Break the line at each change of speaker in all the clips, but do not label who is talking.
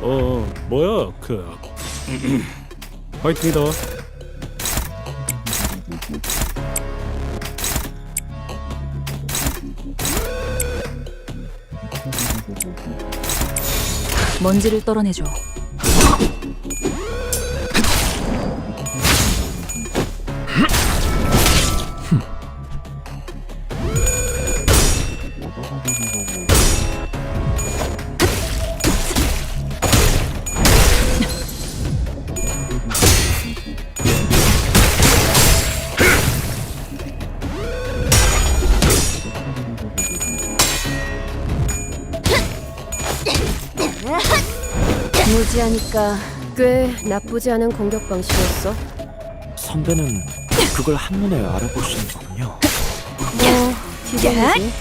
어 뭐야 그 화이팅이다
먼지를 떨어내줘.
무지하니까 꽤 나쁘지 않은 공격 방식이었어.
선배는 그걸 한눈에 알아보시는 거군요.
뭐 기대되지.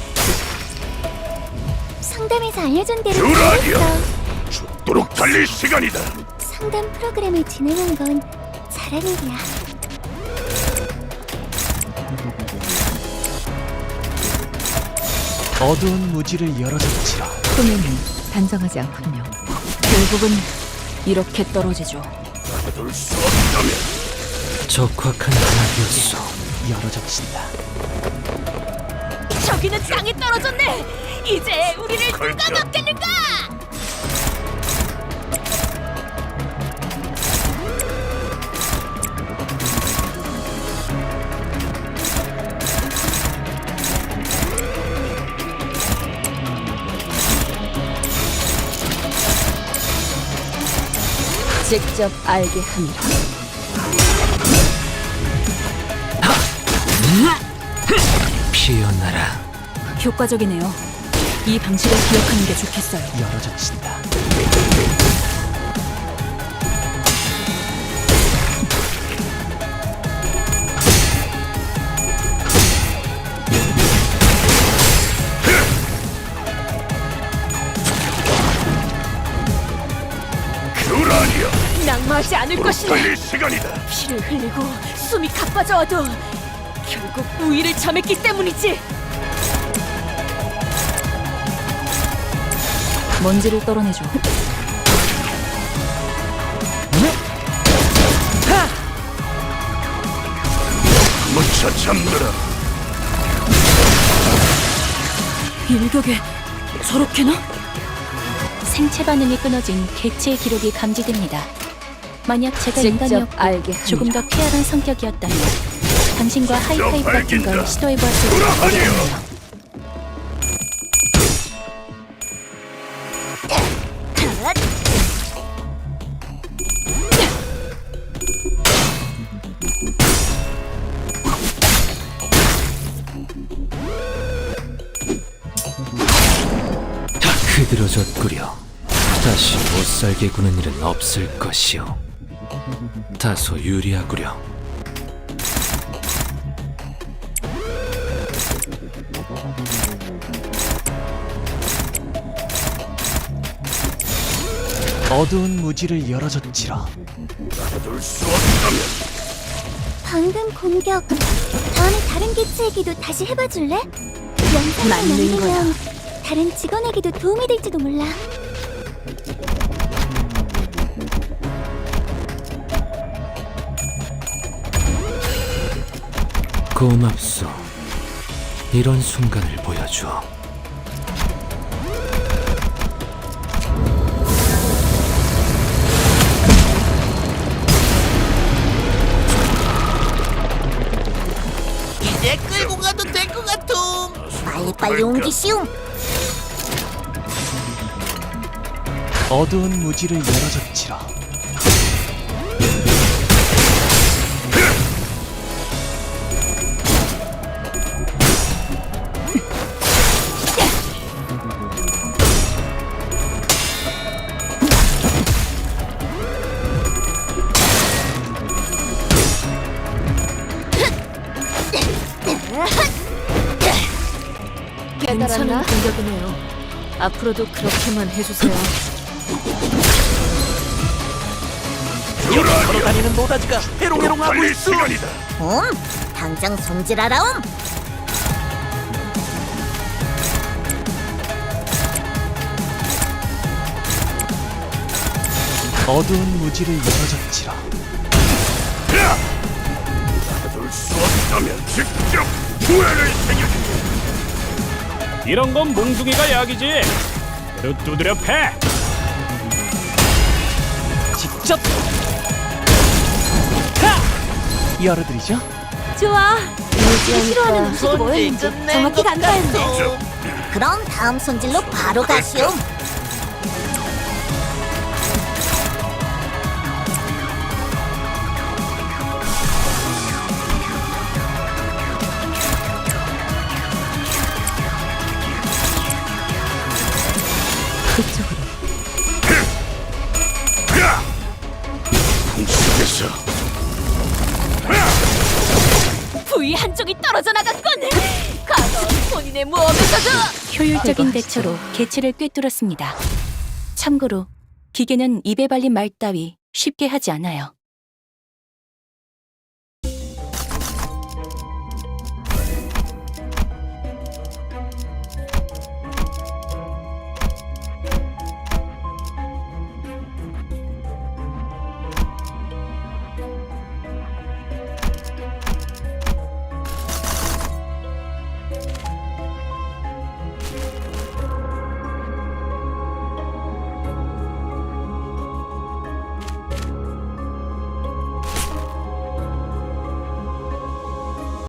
상담에서 알려준 대로! 잘했어.
죽도록 달릴 시간이다.
상담 프로그램을 진행한 건 잘한 일이야.
어두운 무지를 열어젖히라.
소명이 단정하지 않군요. 결국은 이렇게 떨어지죠.
가둘 수 없다면
적확한 단합이었어. 열어젖힌다.
저기는 땅이 떨어졌네. 이제 우리를
걸까?
막겠는가? 직접 알게 함이라.
피어나라.
효과적이네요. 이 방식을 기억하는 게 좋겠어요.
열어젖힌다.
낙마하지 않을 것이네.
달릴 시간이다.
피를 흘리고 숨이 가빠져와도 결국 우위를 점했기 때문이지. 먼지를 떨어내줘.
무차 잠들어.
일격에 저렇게나?
생체 반응이 끊어진 개체의 기록이 감지됩니다. 만약 제가
직접
인간이었고
알게.
조금 더 쾌활한 성격이었다면 당신과 하이파이브 같은
밝힌다.
걸 시도해보았을 것
돌아가니요.
같네요.
다 흐드러졌구려. 다시 못 살게 구는 일은 없을 것이오. 다소 유리하구려. 어두운 무지를
없다면
방금 공격. 다음에 다른 개체에게도 다시 해봐줄래? 영상을
맞는
남기면 다른 직원에게도 도움이 될지도 몰라.
고맙소. 이런 순간을 보여줘.
이제 끌고 가도 될 것 같음.
빨리빨리 옮기시오.
어두운 무지를 열어젖히라.
깨달았나?
공격이네요. 앞으로도 그렇게만 해주세요.
걸어다니는 노다지가 해롱해롱하고 있어.
시간이다.
음, 당장 손질하라 옴.
어두운 무지를 열어젖히라.
막아둘 수 없다면 직접 후회를 새겨주지.
이런 건 몽둥이가 약이지. 그래도 두드려 패.
직접 열어드리죠.
좋아.
싫어하는
음식이 뭐였는지 정확히.
같소.
그럼 다음 손질로 바로 가시오.
풍속에서
부위 한쪽이 떨어져 나갔건. 과거 본인의 모험에서도
효율적인 대처로 개체를 꿰뚫었습니다. 참고로 기계는 입에 발린 말 따위 쉽게 하지 않아요.